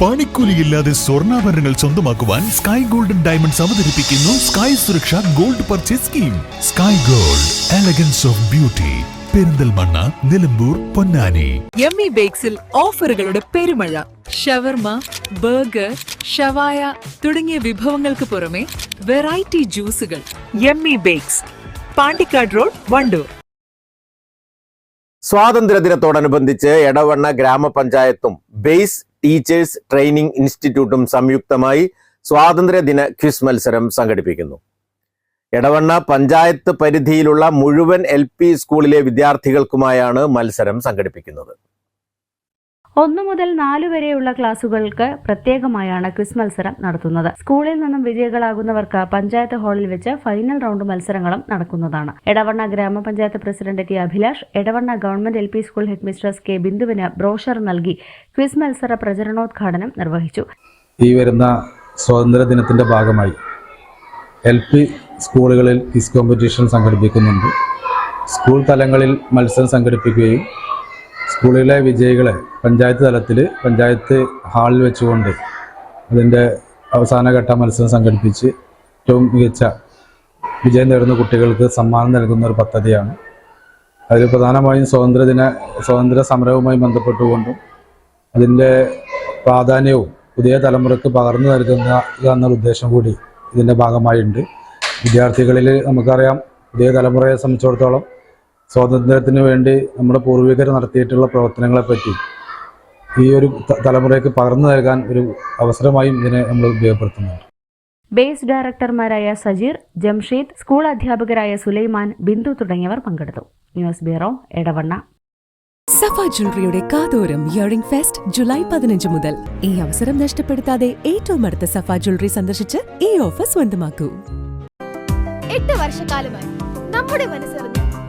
പണിക്കൂലിയില്ലാതെ സ്വർണാഭരണങ്ങൾ സ്വന്തമാക്കുവാൻ sky golden diamonds അവതരിപ്പിക്കുന്നു sky Suraksha gold purchase scheme sky gold elegance of beauty Perinthalmanna Nilambur Ponnani. Yummy ബേക്സിൽ ഓഫറുകളുടെ പെരുമഴ. Shawarma burger ഷവായ തുടങ്ങിയ വിഭവങ്ങൾക്ക് പുറമെ variety ജ്യൂസുകൾ. Yummy bakes Pandikkad road Wandoor. സ്വാതന്ത്ര്യ ദിനത്തോടനുബന്ധിച്ച് എടവണ്ണ ഗ്രാമപഞ്ചായത്തും ബേസ് ടീച്ചേഴ്സ് ട്രെയിനിംഗ് ഇൻസ്റ്റിറ്റ്യൂട്ടും സംയുക്തമായി സ്വാതന്ത്ര്യദിന ക്വിസ് മത്സരം സംഘടിപ്പിക്കുന്നു. എടവണ്ണ പഞ്ചായത്ത് പരിധിയിലുള്ള മുഴുവൻ എൽ സ്കൂളിലെ വിദ്യാർത്ഥികൾക്കുമായാണ് മത്സരം സംഘടിപ്പിക്കുന്നത്. ഒന്നു മുതൽ നാലു വരെയുള്ള ക്ലാസുകൾക്ക് പ്രത്യേകമായാണ് ക്വിസ് മത്സരം നടത്തുന്നത്. സ്കൂളിൽ നിന്നും വിജയികളാകുന്നവർക്ക് പഞ്ചായത്ത് ഹാളിൽ വെച്ച് ഫൈനൽ റൗണ്ട് മത്സരങ്ങളും നടക്കുന്നതാണ്. എടവണ്ണ ഗ്രാമപഞ്ചായത്ത് president T Abhilash Edavanna government L school headmistress K ബിന്ദുവിന് brochure നൽകി ക്വിസ് മത്സര പ്രചരണോദ്ഘാടനം നിർവഹിച്ചു. ഈ വരുന്ന സ്വാതന്ത്ര്യ ദിനത്തിന്റെ ഭാഗമായി എൽ പി സ്കൂളുകളിൽ ക്വിസ് കോമ്പറ്റീഷൻ സംഘടിപ്പിക്കുന്നുണ്ട്. സ്കൂൾ തലങ്ങളിൽ മത്സരം സംഘടിപ്പിക്കുകയും സ്കൂളിലെ വിജയികളെ പഞ്ചായത്ത് തലത്തിൽ പഞ്ചായത്ത് ഹാളിൽ വെച്ചുകൊണ്ട് അതിന്റെ അവസാനഘട്ട മത്സരം സംഘടിപ്പിച്ച് ഏറ്റവും മികച്ച വിജയം നേടുന്ന കുട്ടികൾക്ക് സമ്മാനം നൽകുന്ന ഒരു പദ്ധതിയാണ്. അതിൽ പ്രധാനമായും സ്വാതന്ത്ര്യദിന സ്വാതന്ത്ര്യ സമരവുമായി ബന്ധപ്പെട്ടുകൊണ്ടും അതിന്റെ പ്രാധാന്യവും പുതിയ തലമുറയ്ക്ക് പകർന്നു നൽകുന്ന എന്നൊരു ഉദ്ദേശം കൂടി ഇതിന്റെ ഭാഗമായിട്ടുണ്ട് വിദ്യാർത്ഥികളിൽ നമുക്കറിയാം പുതിയ തലമുറയെ സംബന്ധിച്ചിടത്തോളം സ്വാതന്ത്ര്യത്തിന് വേണ്ടി നമ്മുടെ പൂർവികർ നടത്തിയിട്ടുള്ള പ്രവർത്തനങ്ങളെപ്പറ്റി ഈ ഒരു തലമുറയ്ക്ക് പകർന്നു നൽകാൻ ഒരു അവസരമായും ഇതിനെ നമ്മൾ ഉപയോഗപ്പെടുത്തുന്നുണ്ട്. ബേസ് ഡയറക്ടർമാരായ സജീർ ജംഷീദ് സ്കൂൾ അധ്യാപകരായ സുലൈമാൻ ബിന്ദു തുടങ്ങിയവർ പങ്കെടുത്തു. News bureau Edavanna. സഫ ജ്വല്ലറിയുടെ കാതോരം ഇയറിംഗ് ഫെസ്റ്റ് ജൂലൈ പതിനഞ്ച് മുതൽ. ഈ അവസരം നഷ്ടപ്പെടുത്താതെ ഏറ്റവും അടുത്ത സഫ ജ്വല്ലറി സന്ദർശിച്ച് ഈ ഓഫർ സ്വന്തമാക്കൂ. എട്ട് വർഷക്കാലമായി നമ്മുടെ മനസ്സറിഞ്ഞ